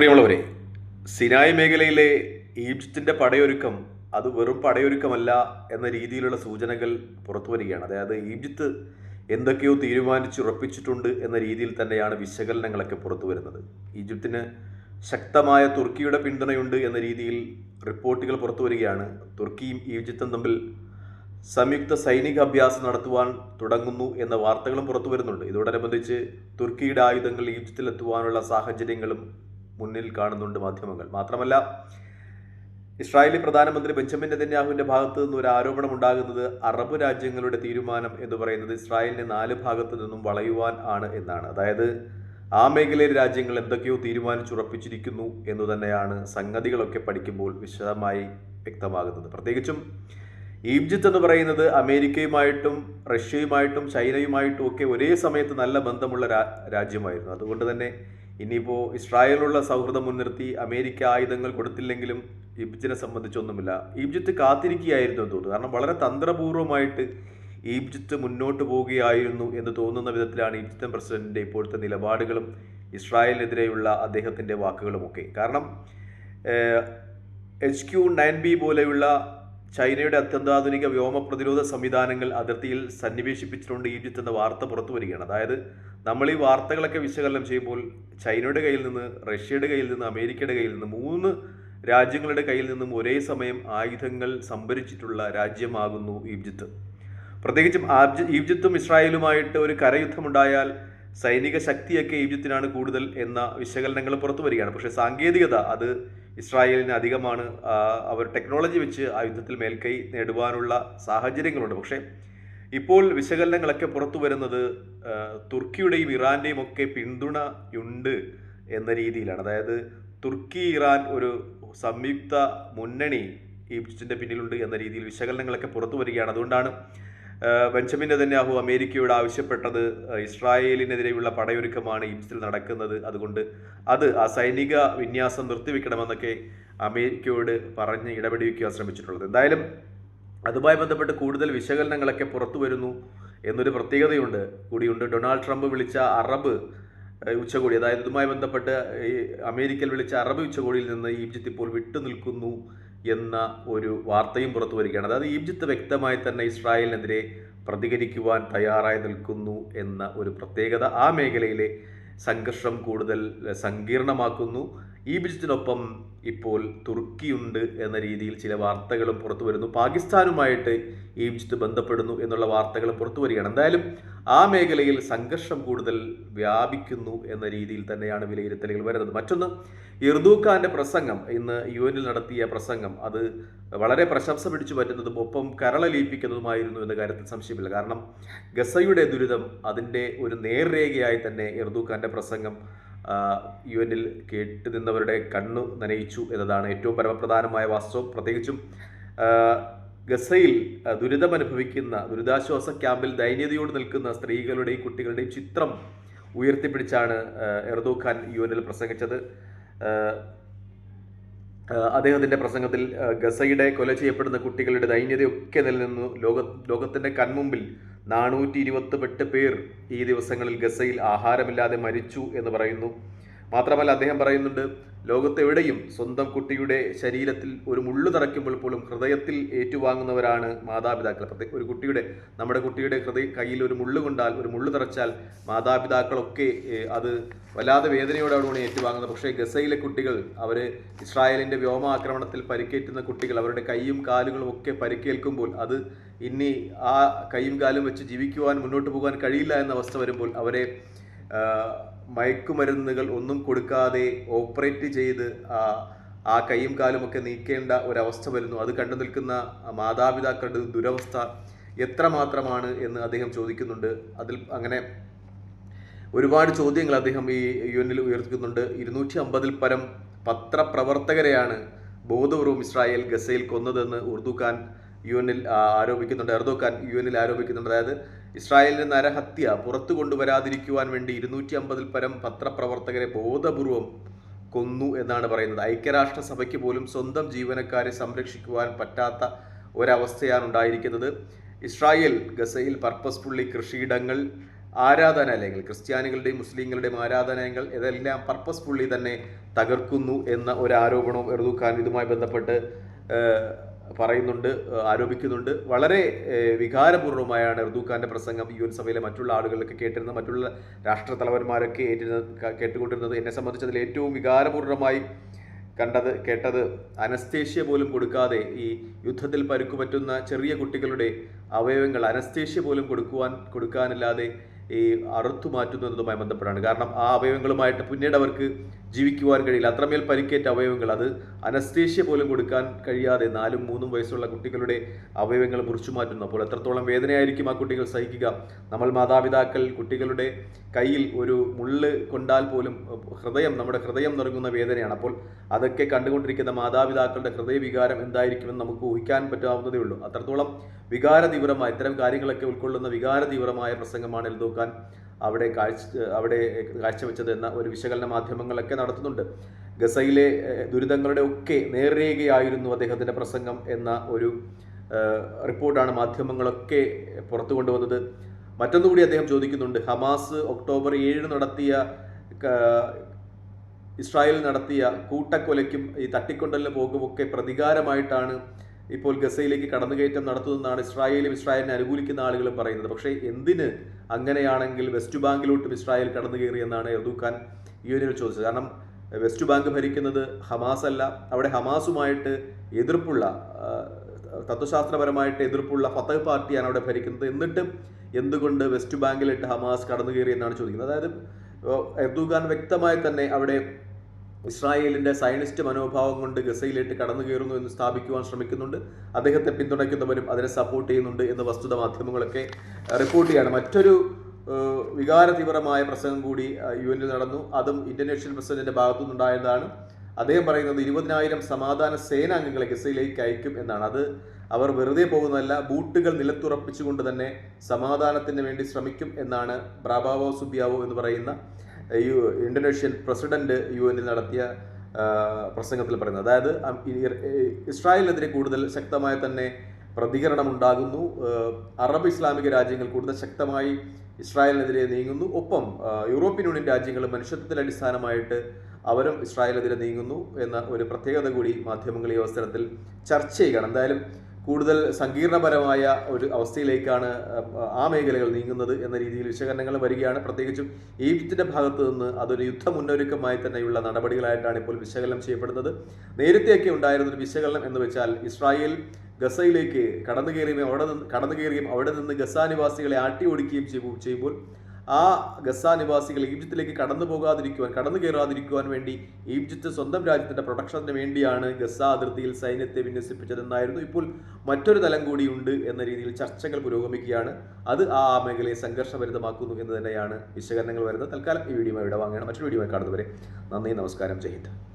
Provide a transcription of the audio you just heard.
പ്രിയമുള്ളവരെ സിനായ് മേഖലയിലെ ഈജിപ്തിന്റെ പടയൊരുക്കം അത് വെറും പടയൊരുക്കമല്ല എന്ന രീതിയിലുള്ള സൂചനകൾ പുറത്തു വരികയാണ്. അതായത് ഈജിപ്ത് എന്തൊക്കെയോ തീരുമാനിച്ചുറപ്പിച്ചിട്ടുണ്ട് എന്ന രീതിയിൽ തന്നെയാണ് വിശകലനങ്ങളൊക്കെ പുറത്തു വരുന്നത്. ഈജിപ്തിന് ശക്തമായ തുർക്കിയുടെ പിന്തുണയുണ്ട് എന്ന രീതിയിൽ റിപ്പോർട്ടുകൾ പുറത്തു വരികയാണ്. തുർക്കിയും ഈജിപ്തും തമ്മിൽ സംയുക്ത സൈനിക അഭ്യാസം നടത്തുവാൻ തുടങ്ങുന്നു എന്ന വാർത്തകളും പുറത്തു വരുന്നുണ്ട്. ഇതോടനുബന്ധിച്ച് തുർക്കിയുടെ ആയുധങ്ങൾ ഈജിപ്തിലെത്തുവാനുള്ള സാഹചര്യങ്ങളും മുന്നിൽ കാണുന്നുണ്ട് മാധ്യമങ്ങൾ. മാത്രമല്ല ഇസ്രായേലി പ്രധാനമന്ത്രി ബെഞ്ചമിൻ നെതന്യാഹുവിന്റെ ഭാഗത്ത് നിന്ന് ഒരു ആരോപണം ഉണ്ടാകുന്നത് അറബ് രാജ്യങ്ങളുടെ തീരുമാനം എന്ന് പറയുന്നത് ഇസ്രായേലിനെ നാല് ഭാഗത്തു നിന്നും വളയുവാൻ ആണ് എന്നാണ്. അതായത് ആ മേഖലയിലെ രാജ്യങ്ങൾ എന്തൊക്കെയോ തീരുമാനിച്ചുറപ്പിച്ചിരിക്കുന്നു എന്ന് തന്നെയാണ് സംഗതികളൊക്കെ പഠിക്കുമ്പോൾ വിശദമായി വ്യക്തമാകുന്നത്. പ്രത്യേകിച്ചും ഈജിപ്ത് എന്ന് പറയുന്നത് അമേരിക്കയുമായിട്ടും റഷ്യയുമായിട്ടും ചൈനയുമായിട്ടും ഒക്കെ ഒരേ സമയത്ത് നല്ല ബന്ധമുള്ള രാജ്യമായിരുന്നു. അതുകൊണ്ട് തന്നെ ഇനിയിപ്പോൾ ഇസ്രായേലുള്ള സൗഹൃദം മുൻനിർത്തി അമേരിക്ക ആയുധങ്ങൾ കൊടുത്തില്ലെങ്കിലും ഈജിപ്തിനെ സംബന്ധിച്ചൊന്നുമില്ല. ഈജിപ്ത് കാത്തിരിക്കുകയായിരുന്നു എന്ന് തോന്നുന്നു. കാരണം വളരെ തന്ത്രപൂർവമായിട്ട് ഈജിപ്ത് മുന്നോട്ട് പോവുകയായിരുന്നു എന്ന് തോന്നുന്ന വിധത്തിലാണ് ഈജിപ്തൻ പ്രസിഡന്റിന്റെ ഇപ്പോഴത്തെ നിലപാടുകളും ഇസ്രായേലിനെതിരെയുള്ള അദ്ദേഹത്തിന്റെ വാക്കുകളുമൊക്കെ. കാരണം എച്ച് ക്യു നയൻ ബി പോലെയുള്ള ചൈനയുടെ അത്യന്താധുനിക വ്യോമ പ്രതിരോധ സംവിധാനങ്ങൾ അതിർത്തിയിൽ സന്നിവേശിപ്പിച്ചിട്ടുണ്ട് ഈജിപ്ത് എന്ന വാർത്ത പുറത്തു വരികയാണ്. അതായത് നമ്മൾ ഈ വാർത്തകളൊക്കെ വിശകലനം ചെയ്യുമ്പോൾ ചൈനയുടെ കയ്യിൽ നിന്ന് റഷ്യയുടെ കയ്യിൽ നിന്ന് അമേരിക്കയുടെ കയ്യിൽ നിന്ന് മൂന്ന് രാജ്യങ്ങളുടെ കയ്യിൽ നിന്നും ഒരേ സമയം ആയുധങ്ങൾ സംഭരിച്ചിട്ടുള്ള രാജ്യമാകുന്നു ഈജിപ്ത്. പ്രത്യേകിച്ചും ഈജിപ്തും ഇസ്രായേലുമായിട്ട് ഒരു കരയുദ്ധമുണ്ടായാൽ സൈനിക ശക്തിയൊക്കെ ഈജിപ്തിനാണ് കൂടുതൽ എന്ന വിശകലനങ്ങൾ പുറത്തു വരികയാണ്. പക്ഷേ സാങ്കേതികത അത് ഇസ്രായേലിന് അധികമാണ്. അവർ ടെക്നോളജി വെച്ച് ആ യുദ്ധത്തിൽ മേൽക്കൈ നേടുവാനുള്ള സാഹചര്യങ്ങളുണ്ട്. പക്ഷേ ഇപ്പോൾ വിശകലനങ്ങളൊക്കെ പുറത്തു വരുന്നത് തുർക്കിയുടെയും ഇറാന്റെയും ഒക്കെ പിന്തുണയുണ്ട് എന്ന രീതിയിലാണ്. അതായത് തുർക്കി ഇറാൻ ഒരു സംയുക്ത മുന്നണി ഈജിപ്തിന്റെ പിന്നിലുണ്ട് എന്ന രീതിയിൽ വിശകലനങ്ങളൊക്കെ പുറത്തു വരികയാണ്. അതുകൊണ്ടാണ് ബെഞ്ചമിൻ നെതന്യാഹു അമേരിക്കയോട് ആവശ്യപ്പെട്ടത് ഇസ്രായേലിനെതിരെയുള്ള പടയൊരുക്കമാണ് ഈജിപ്തിൽ നടക്കുന്നത്. അതുകൊണ്ട് അത് ആ സൈനിക വിന്യാസം നിർത്തിവെക്കണമെന്നൊക്കെ അമേരിക്കയോട് പറഞ്ഞ് ഇടപെടിവെക്കാൻ ശ്രമിച്ചിട്ടുള്ളത്. എന്തായാലും അതുമായി ബന്ധപ്പെട്ട് കൂടുതൽ വിശകലനങ്ങളൊക്കെ പുറത്തു വരുന്നു എന്നൊരു പ്രത്യേകതയുണ്ട്. കൂടിയുണ്ട്. ഡൊണാൾഡ് ട്രംപ് വിളിച്ച അറബ് ഉച്ചകോടി അതായത് ഇതുമായി ബന്ധപ്പെട്ട് ഈ അമേരിക്കയിൽ വിളിച്ച അറബ് ഉച്ചകോടിയിൽ നിന്ന് ഈജിപ്ത് ഇപ്പോൾ വിട്ടുനിൽക്കുന്നു എന്ന ഒരു വാർത്തയും പുറത്തു വരികയാണ്. അതായത് ഈജിപ്ത് വ്യക്തമായി തന്നെ ഇസ്രായേലിനെതിരെ പ്രതികരിക്കുവാൻ തയ്യാറായി നിൽക്കുന്നു എന്ന ഒരു പ്രത്യേകത ആ മേഖലയിലെ സംഘർഷം കൂടുതൽ സങ്കീർണമാക്കുന്നു. ഈജിപ്തിനൊപ്പം ഇപ്പോൾ തുർക്കിയുണ്ട് എന്ന രീതിയിൽ ചില വാർത്തകളും പുറത്തു വരുന്നു. പാകിസ്ഥാനുമായിട്ട് ഈജിപ്ത് ബന്ധപ്പെടുന്നു എന്നുള്ള വാർത്തകളും പുറത്തു വരികയാണ്. എന്തായാലും ആ മേഖലയിൽ സംഘർഷം കൂടുതൽ വ്യാപിക്കുന്നു എന്ന രീതിയിൽ തന്നെയാണ് വിലയിരുത്തലുകൾ വരുന്നത്. മറ്റൊന്ന് ഇർദൂഖാന്റെ പ്രസംഗം. ഇന്ന് യു എനിൽ നടത്തിയ പ്രസംഗം. അത് വളരെ പ്രശംസ പിടിച്ചു പറ്റുന്നതും ഒപ്പം കരളലിയിപ്പിക്കുന്നതുമായിരുന്നു എന്ന കാര്യത്തിൽ സംശയമില്ല. കാരണം ഗസയുടെ ദുരിതം അതിന്റെ ഒരു നേർരേഖയായി തന്നെ ഇർദൂഖാന്റെ പ്രസംഗം യു എന്നിൽ കേട്ടു നിന്നവരുടെ കണ്ണു നനയിച്ചു എന്നതാണ് ഏറ്റവും പരമപ്രധാനമായ വാസ്തവം. പ്രത്യേകിച്ചും ഗസയിൽ ദുരിതമനുഭവിക്കുന്ന ദുരിതാശ്വാസ ക്യാമ്പിൽ ദൈന്യതയോട് നിൽക്കുന്ന സ്ത്രീകളുടെയും കുട്ടികളുടെയും ചിത്രം ഉയർത്തിപ്പിടിച്ചാണ് എർദോ ഖാൻ യു എന്നിൽ പ്രസംഗിച്ചത് അദ്ദേഹത്തിന്റെ പ്രസംഗത്തിൽ ഗസയുടെ കൊല ചെയ്യപ്പെടുന്ന കുട്ടികളുടെ ദൈന്യതയൊക്കെ നിലനിന്നു. ലോക ലോകത്തിന്റെ കൺമുമ്പിൽ നാനൂറ്റി ഇരുപത്തെട്ട് പേർ ഈ ദിവസങ്ങളിൽ ഗസയിൽ ആഹാരമില്ലാതെ മരിച്ചു എന്ന് പറയുന്നു. മാത്രമല്ല അദ്ദേഹം പറയുന്നുണ്ട് ലോകത്തെവിടെയും സ്വന്തം കുട്ടിയുടെ ശരീരത്തിൽ ഒരു മുള്ളു തറയ്ക്കുമ്പോൾ പോലും ഹൃദയത്തിൽ ഏറ്റുവാങ്ങുന്നവരാണ് മാതാപിതാക്കൾ. പ്രത്യേക ഒരു കുട്ടിയുടെ നമ്മുടെ കുട്ടിയുടെ ഹൃദയ കയ്യിൽ ഒരു മുള്ളു കൊണ്ടാൽ ഒരു മുള്ളു തറച്ചാൽ മാതാപിതാക്കളൊക്കെ അത് വല്ലാതെ വേദനയോടാണ് ഏറ്റുവാങ്ങുന്നത്. പക്ഷേ ഗസയിലെ കുട്ടികൾ അവർ ഇസ്രായേലിന്റെ വ്യോമാക്രമണത്തിൽ പരിക്കേറ്റുന്ന കുട്ടികൾ അവരുടെ കൈയും കാലുകളും ഒക്കെ പരിക്കേൽക്കുമ്പോൾ അത് ഇനി ആ കൈയും കാലും വെച്ച് ജീവിക്കുവാൻ മുന്നോട്ട് പോകാൻ കഴിയില്ല എന്ന അവസ്ഥ വരുമ്പോൾ അവരെ മയക്കുമരുന്നുകൾ ഒന്നും കൊടുക്കാതെ ഓപ്പറേറ്റ് ചെയ്ത് ആ കൈയും കാലും ഒക്കെ നീക്കേണ്ട ഒരവസ്ഥ വരുന്നു. അത് കണ്ടു നിൽക്കുന്ന മാതാപിതാക്കളുടെ ദുരവസ്ഥ എത്രമാത്രമാണ് എന്ന് അദ്ദേഹം ചോദിക്കുന്നുണ്ട്. അതിൽ അങ്ങനെ ഒരുപാട് ചോദ്യങ്ങൾ അദ്ദേഹം ഈ യു എന്നിൽ ഉയർത്തുന്നുണ്ട്. ഇരുന്നൂറ്റി അമ്പതിൽ പരം പത്രപ്രവർത്തകരെയാണ് ബോധപൂർവം ഇസ്രായേൽ ഗസയിൽ കൊന്നതെന്ന് ഉർദു ഖാൻ യു ആരോപിക്കുന്നുണ്ട്. എർദോ ഖാൻ യു ആരോപിക്കുന്നുണ്ട്. അതായത് ഇസ്രായേലിന്റെ നരഹത്യ പുറത്തു കൊണ്ടുവരാതിരിക്കുവാൻ വേണ്ടി ഇരുന്നൂറ്റി അമ്പതിൽ പരം പത്രപ്രവർത്തകരെ ബോധപൂർവം കൊന്നു എന്നാണ് പറയുന്നത്. ഐക്യരാഷ്ട്ര സഭയ്ക്ക് പോലും സ്വന്തം ജീവനക്കാരെ സംരക്ഷിക്കുവാൻ പറ്റാത്ത ഒരവസ്ഥയാണ് ഉണ്ടായിരിക്കുന്നത്. ഇസ്രായേൽ ഗസയിൽ പർപ്പസ്ഫുള്ളി കൃഷിയിടങ്ങൾ ആരാധനാലയങ്ങൾ ക്രിസ്ത്യാനികളുടെയും മുസ്ലിങ്ങളുടെയും ആരാധനാലയങ്ങൾ ഇതെല്ലാം പർപ്പസ്ഫുള്ളി തന്നെ തകർക്കുന്നു എന്ന ഒരു ആരോപണവും എർദുഖാൻ ഇതുമായി ബന്ധപ്പെട്ട് പറയുന്നുണ്ട് ആരോപിക്കുന്നുണ്ട്. വളരെ വികാരപൂർവമായാണ് വികാരപൂർവമായാണ് എർദുഖാന്റെ പ്രസംഗം യു എൻ സഭയിലെ മറ്റുള്ള ആളുകളൊക്കെ കേട്ടിരുന്നത് മറ്റുള്ള രാഷ്ട്ര തലവന്മാരൊക്കെ ഏറ്റിരുന്നത് കേട്ടുകൊണ്ടിരുന്നത്. എന്നെ സംബന്ധിച്ചതിൽ ഏറ്റവും വികാരപൂർവമായി കണ്ടത് കേട്ടത് അനസ്തേഷ്യ പോലും കൊടുക്കാതെ ഈ യുദ്ധത്തിൽ പരുക്കുപറ്റുന്ന ചെറിയ കുട്ടികളുടെ അവയവങ്ങൾ അനസ്തേഷ്യ പോലും കൊടുക്കുവാൻ കൊടുക്കാനില്ലാതെ ഈ അറുത്തു മാറ്റുന്നതുമായി ബന്ധപ്പെട്ടാണ്. കാരണം ആ അവയവങ്ങളുമായിട്ട് പിന്നീട് അവർക്ക് ജീവിക്കുവാൻ കഴിയില്ല. അത്രമേൽ പരിക്കേറ്റ അവയവങ്ങൾ അത് അനസ്തേഷ്യ പോലും കൊടുക്കാൻ കഴിയാതെ നാലും മൂന്നും വയസ്സുള്ള കുട്ടികളുടെ അവയവങ്ങൾ മുറിച്ചു മാറ്റുന്നു. അപ്പോൾ എത്രത്തോളം വേദനയായിരിക്കും ആ കുട്ടികൾ സഹിക്കുക? നമ്മൾ മാതാപിതാക്കൾ കുട്ടികളുടെ കയ്യിൽ ഒരു മുള്ള് കൊണ്ടാൽ പോലും ഹൃദയം നമ്മുടെ ഹൃദയം നിറങ്ങുന്ന വേദനയാണ്. അപ്പോൾ അതൊക്കെ കണ്ടുകൊണ്ടിരിക്കുന്ന മാതാപിതാക്കളുടെ ഹൃദയവികാരം എന്തായിരിക്കുമെന്ന് നമുക്ക് ഊഹിക്കാൻ പറ്റാവുന്നതേ ഉള്ളൂ. അത്രത്തോളം വികാര തീവ്രമായ ഇത്തരം കാര്യങ്ങളൊക്കെ ഉൾക്കൊള്ളുന്ന വികാര തീവ്രമായ പ്രസംഗമാണ് എൽദോക്കാൻ അവിടെ കാഴ്ച അവിടെ കാഴ്ചവെച്ചത് എന്ന ഒരു വിശകലന മാധ്യമങ്ങളൊക്കെ നടത്തുന്നുണ്ട്. ഗസയിലെ ദുരിതങ്ങളുടെ ഒക്കെ നേർരേഖയായിരുന്നു അദ്ദേഹത്തിന്റെ പ്രസംഗം എന്ന ഒരു റിപ്പോർട്ടാണ് മാധ്യമങ്ങളൊക്കെ പുറത്തു കൊണ്ടുവന്നത്. മറ്റൊന്നുകൂടി അദ്ദേഹം ചോദിക്കുന്നുണ്ട് ഹമാസ് ഒക്ടോബർ ഏഴ് നടത്തിയ ഇസ്രായേൽ നടത്തിയ കൂട്ടക്കൊലയ്ക്കും ഈ തട്ടിക്കൊണ്ടലിന് പോകുമൊക്കെ പ്രതികാരമായിട്ടാണ് ഇപ്പോൾ ഗസയിലേക്ക് കടന്നുകയറ്റം നടത്തുന്നതെന്നാണ് ഇസ്രായേലും ഇസ്രായേലിനെ അനുകൂലിക്കുന്ന ആളുകളും പറയുന്നത്. പക്ഷേ എന്തിന് അങ്ങനെയാണെങ്കിൽ വെസ്റ്റ് ബാങ്കിലോട്ട് ഇസ്രായേൽ കടന്നു കയറിയെന്നാണ് എർദുഖാൻ യു ചോദിച്ചത്. കാരണം വെസ്റ്റ് ബാങ്ക് ഭരിക്കുന്നത് ഹമാസ് അല്ല. അവിടെ ഹമാസുമായിട്ട് എതിർപ്പുള്ള തത്വശാസ്ത്രപരമായിട്ട് എതിർപ്പുള്ള ഫത്തഹ് പാർട്ടിയാണ് അവിടെ ഭരിക്കുന്നത്. എന്നിട്ടും എന്തുകൊണ്ട് വെസ്റ്റ് ബാങ്കിലിട്ട് ഹമാസ് കടന്നു കയറി എന്നാണ് ചോദിക്കുന്നത്? അതായത് എർദുഖാൻ വ്യക്തമായി തന്നെ അവിടെ ഇസ്രായേലിന്റെ സയനിസ്റ്റ് മനോഭാവം കൊണ്ട് ഗസയിലേക്ക് കടന്നു കയറുന്നു എന്ന് സ്ഥാപിക്കുവാൻ ശ്രമിക്കുന്നുണ്ട്. അദ്ദേഹത്തെ പിന്തുണയ്ക്കുന്നവരും അതിനെ സപ്പോർട്ട് ചെയ്യുന്നുണ്ട് എന്ന് വസ്തുത മാധ്യമങ്ങളൊക്കെ റിപ്പോർട്ട് ചെയ്യാണ്. മറ്റൊരു വികാരതീവ്രമായ വികാര തീവ്രമായ പ്രസംഗം കൂടി യു എൻ നടന്നു. അതും ഇന്തോനേഷ്യൻ പ്രസിഡന്റിന്റെ ഭാഗത്തു നിന്നുണ്ടായതാണ് അദ്ദേഹം പറയുന്നത് ഇരുപതിനായിരം സമാധാന സേനാംഗങ്ങളെ ഗസയിലേക്ക് അയക്കും എന്നാണ്. അത് അവർ വെറുതെ പോകുന്നതല്ല ബൂട്ടുകൾ നിലത്തുറപ്പിച്ചുകൊണ്ട് തന്നെ സമാധാനത്തിന് വേണ്ടി ശ്രമിക്കും എന്നാണ് ബ്രാബാവോ സുബിയാവോ എന്ന് പറയുന്ന യു ഇന്തോനേഷ്യൻ പ്രസിഡന്റ് യു എനിൽ നടത്തിയ പ്രസംഗത്തിൽ പറയുന്നത്. അതായത് ഇസ്രായേലിനെതിരെ കൂടുതൽ ശക്തമായി തന്നെ പ്രതികരണം ഉണ്ടാകുന്നു. അറബ് ഇസ്ലാമിക രാജ്യങ്ങൾ കൂടുതൽ ശക്തമായി ഇസ്രായേലിനെതിരെ നീങ്ങുന്നു. ഒപ്പം യൂറോപ്യൻ യൂണിയൻ രാജ്യങ്ങൾ മനുഷ്യത്വത്തിൽ അടിസ്ഥാനമായിട്ട് അവരും ഇസ്രായേലിനെതിരെ നീങ്ങുന്നു എന്ന ഒരു പ്രത്യേകത കൂടി മാധ്യമങ്ങൾ ഈ അവസരത്തിൽ ചർച്ച ചെയ്യുകയാണ്. എന്തായാലും കൂടുതൽ സങ്കീർണപരമായ ഒരു അവസ്ഥയിലേക്കാണ് ആ, മേഖലകൾ നീങ്ങുന്നത് എന്ന രീതിയിൽ വിശകലനങ്ങൾ വരികയാണ്. പ്രത്യേകിച്ചും ഈജിപ്തിന്റെ ഭാഗത്ത് നിന്ന് അതൊരു യുദ്ധ മുന്നൊരുക്കമായി തന്നെയുള്ള നടപടികളായിട്ടാണ് ഇപ്പോൾ വിശകലനം ചെയ്യപ്പെടുന്നത്. നേരത്തെയൊക്കെ ഉണ്ടായിരുന്ന ഒരു വിശകലനം എന്ന് വെച്ചാൽ ഇസ്രായേൽ ഗസയിലേക്ക് കടന്നു കയറുകയും അവിടെ നിന്ന് കടന്നു കയറുകയും അവിടെ നിന്ന് ഗസ നിവാസികളെ ആട്ടി ഓടിക്കുകയും ചെയ്യുമ്പോൾ ആ ഗസ നിവാസികൾ ഈജിപ്തിലേക്ക് കടന്നു പോകാതിരിക്കുവാൻ കടന്നു കയറാതിരിക്കുവാൻ വേണ്ടി ഈജിപ്ത് സ്വന്തം രാജ്യത്തിന്റെ പ്രൊട്ടക്ഷന് വേണ്ടിയാണ് ഗസ അതിർത്തിയിൽ സൈന്യത്തെ വിന്യസിപ്പിച്ചതെന്നായിരുന്നു. ഇപ്പോൾ മറ്റൊരു തലം കൂടിയുണ്ട് എന്ന രീതിയിൽ ചർച്ചകൾ പുരോഗമിക്കുകയാണ്. അത് ആ മേഖലയെ സംഘർഷഭരിതമാക്കുന്നു എന്ന് തന്നെയാണ് വിശകലനങ്ങൾ വരുന്നത്. തൽക്കാലം ഈ വീഡിയോ ഇവിടെ വാങ്ങുകയാണ്. മറ്റൊരു വീഡിയോ കാണുന്നവരെ നന്ദി നമസ്കാരം. ജയ് ഹിന്ദ്.